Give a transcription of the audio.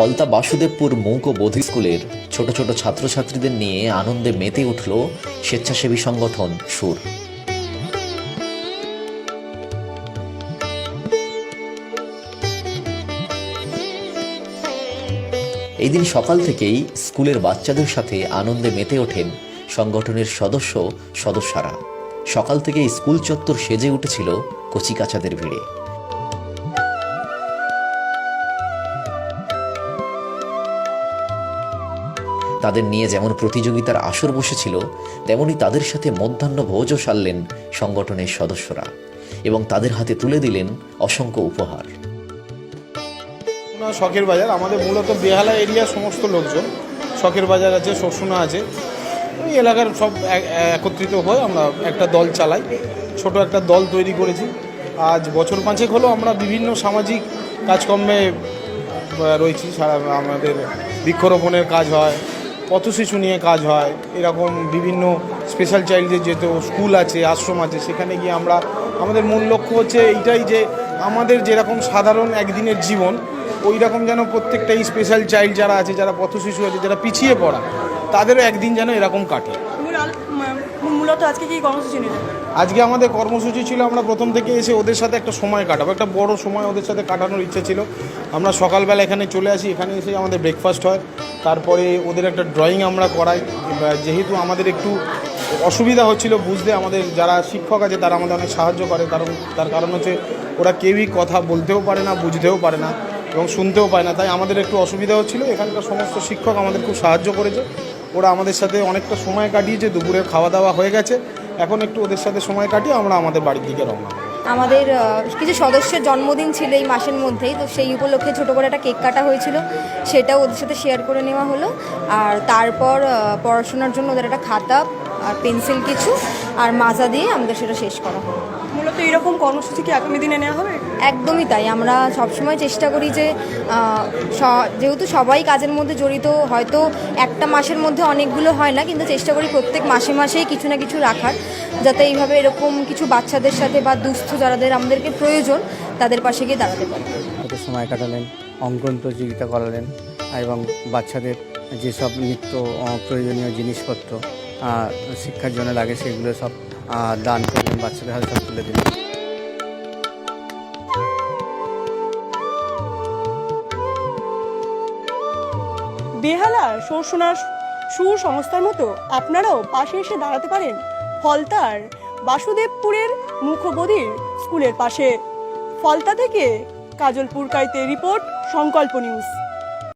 ফলতা বাসুদেবপুর মৌক বোধি স্কুলের ছোট ছোট ছাত্রছাত্রীদের নিয়ে আনন্দে মেতে উঠল স্বেচ্ছাসেবী সংগঠন সুর। এই দিন সকাল থেকেই স্কুলের বাচ্চাদের সাথে আনন্দে মেতে ওঠেন সংগঠনের সদস্য, সদস্যরা। সকাল থেকে স্কুল চত্বর সেজে উঠেছিল কচিকাচাদের ভিড়ে। তাদের নিয়ে যেমন প্রতিযোগিতার আসর বসেছিল, তেমনি তাদের সাথে মধ্যাহ্ন ভোজও সারলেন সংগঠনের সদস্যরা এবং তাদের হাতে তুলে দিলেন অসংখ্য উপহার। শখের বাজার। আমাদের মূলত বেহালা এরিয়ার সমস্ত লোকজন। শখের বাজার আছে, শোষণা আছে। ওই এলাকার সব একত্রিত হয়ে আমরা একটা দল চালাই। ছোট একটা দল তৈরি করেছি। আজ বছর পাঁচেক হলো আমরা বিভিন্ন সামাজিক কাজকর্মে রয়েছি। সারা আমাদের বৃক্ষরোপণের কাজ হয়। পথশিশু নিয়ে কাজ হয় এরকম বিভিন্ন স্পেশাল চাইল্ডদের যেহেতু স্কুল আছে আশ্রম আছে সেখানে গিয়ে আমরা আমাদের মূল লক্ষ্য হচ্ছে এইটাই যে আমাদের যেরকম সাধারণ একদিনের জীবন ওই রকম যেন প্রত্যেকটা এই স্পেশাল চাইল্ড যারা আছে যারা পথশিশু আছে যারা পিছিয়ে পড়া তাদেরও একদিন যেন এরকম কাটে। মূলত আজকে কি কর্মসূচি নিলেন আজকে আমাদের কর্মসূচি ছিল আমরা প্রথম থেকে এসে ওদের সাথে একটা সময় কাটাবো একটা বড় সময় ওদের সাথে কাটানোর ইচ্ছে ছিল। আমরা সকালবেলা এখানে চলে আসি এখানে এসে আমাদের ব্রেকফাস্ট হয়। তারপরে ওদের একটা ড্রয়িং আমরা করাই। যেহেতু আমাদের একটু অসুবিধা হচ্ছিল বুঝতে, আমাদের যারা শিক্ষক আছে তারা আমাদের অনেক সাহায্য করে। কারণ, তার কারণ হচ্ছে ওরা কেউই কথা বলতেও পারে না, বুঝতেও পারে না এবং শুনতেও পায় না। তাই আমাদের একটু অসুবিধা হচ্ছিল। এখানকার সমস্ত শিক্ষক আমাদের খুব সাহায্য করেছে। ওরা আমাদের সাথে অনেকটা সময় কাটিয়েছে। দুপুরের খাওয়া দাওয়া হয়ে গেছে। এখন একটু ওদের সাথে সময় কাটিয়ে আমরা আমাদের বাড়ির দিকে রওনা। আমাদের কিছু সদস্যের জন্মদিন ছিল এই মাসের মধ্যেই, তো সেই উপলক্ষে ছোটো করে একটা কেক কাটা হয়েছিল। সেটাও ওদের সাথে শেয়ার করে নেওয়া হলো। আর তারপর পড়াশোনার জন্য ওদের একটা খাতা আর পেন্সিল কিছু আর মাজা দিয়ে আমাদের সেটা শেষ করা হলো। মূলত এরকম কর্মসূচি কি আগামী দিনে নেওয়া হবে? একদমই তাই। আমরা সবসময় চেষ্টা করি যে যেহেতু সবাই কাজের মধ্যে জড়িত, হয়তো একটা মাসের মধ্যে অনেকগুলো হয় না, কিন্তু চেষ্টা করি প্রত্যেক মাসে মাসেই কিছু না কিছু রাখার, যাতে এইভাবে এরকম কিছু বাচ্চাদের সাথে বা দুস্থ যারাদের আমাদেরকে প্রয়োজন, তাদের পাশে গিয়ে দাঁড়াতে পারি। সময় কাটালেন? অঙ্কন প্রতিযোগিতা করালেন এবং বাচ্চাদের যেসব নিত্য প্রয়োজনীয় জিনিসপত্র শিক্ষার জন্য লাগে, সেগুলো সব দান করলেন, বাচ্চাদের হাতে সব তুলে দিলেন। বেহালা শোষণার সুসংস্থার মতো আপনারাও পাশে এসে দাঁড়াতে পারেন ফলতার বাসুদেবপুরের মুখবধির স্কুলের পাশে। ফলতা থেকে কাজল পুরকাইতে রিপোর্ট, সংকল্প নিউজ।